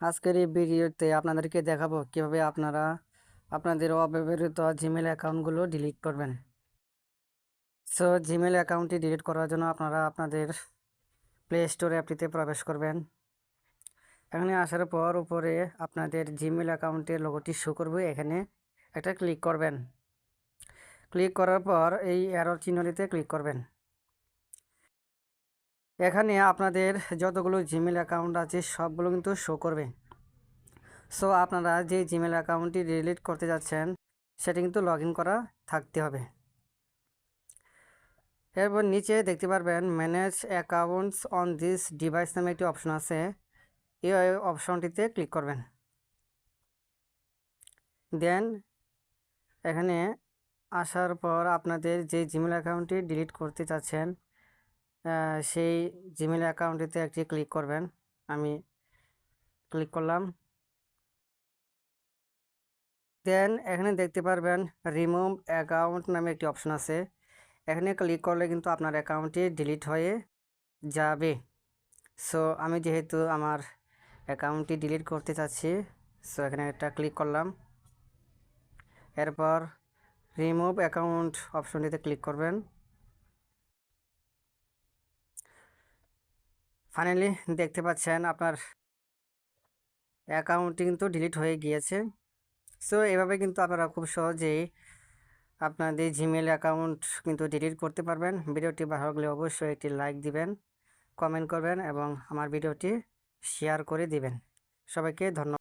আজকের এই ভিডিওতে আপনাদেরকে দেখাবো কীভাবে আপনারা আপনাদের অব্যবহৃত জিমেল অ্যাকাউন্টগুলো ডিলিট করবেন। সো জিমেল অ্যাকাউন্টটি ডিলিট করার জন্য আপনারা আপনাদের প্লে স্টোর অ্যাপটিতে প্রবেশ করবেন। এখানে আসার পর উপরে আপনাদের জিমেল অ্যাকাউন্টের লোগোটি শো করবে। এখানে একটা ক্লিক করবেন। ক্লিক করার পর এই অ্যারোর চিহ্নটিতে ক্লিক করবেন। এখানে আপনাদের যতগুলো জিমেল অ্যাকাউন্ট আছে, সবগুলো কিন্তু শো করবে। সো আপনারা যে জিমেল অ্যাকাউন্টটি ডিলিট করতে যাচ্ছেন, সেটা কিন্তু লগ করা থাকতে হবে। এরপর নিচে দেখতে পারবেন manage accounts on this device নামে একটি অপশন আছে। এই অপশনটিতে ক্লিক করবেন। দেন এখানে আসার পর আপনাদের যে জিমেল অ্যাকাউন্টটি ডিলিট করতে চাচ্ছেন সেই জিমেল অ্যাকাউন্টটিতে একটি ক্লিক করবেন। আমি ক্লিক করলাম। দেন এখানে দেখতে পারবেন রিমুভ অ্যাকাউন্ট নামে একটি অপশন আছে। এখানে ক্লিক করলে কিন্তু আপনার অ্যাকাউন্টটি ডিলিট হয়ে যাবে। সো আমি যেহেতু আমার অ্যাকাউন্টটি ডিলিট করতে চাচ্ছি সো এখানে একটা ক্লিক করলাম। এরপর রিমুভ অ্যাকাউন্ট অপশনটিতে ক্লিক করবেন। ফাইনালি দেখতে পাচ্ছেন আপনার অ্যাকাউন্টটি কিন্তু ডিলিট হয়ে গিয়েছে। সো এভাবে কিন্তু আপনারা খুব সহজেই আপনাদের জিমেল অ্যাকাউন্ট কিন্তু ডিলিট করতে পারবেন। ভিডিওটি ভালো লাগলে অবশ্যই একটি লাইক দিবেন কমেন্ট করবেন এবং আমার ভিডিওটি শেয়ার করে দিবেন। সবাইকে ধন্যবাদ।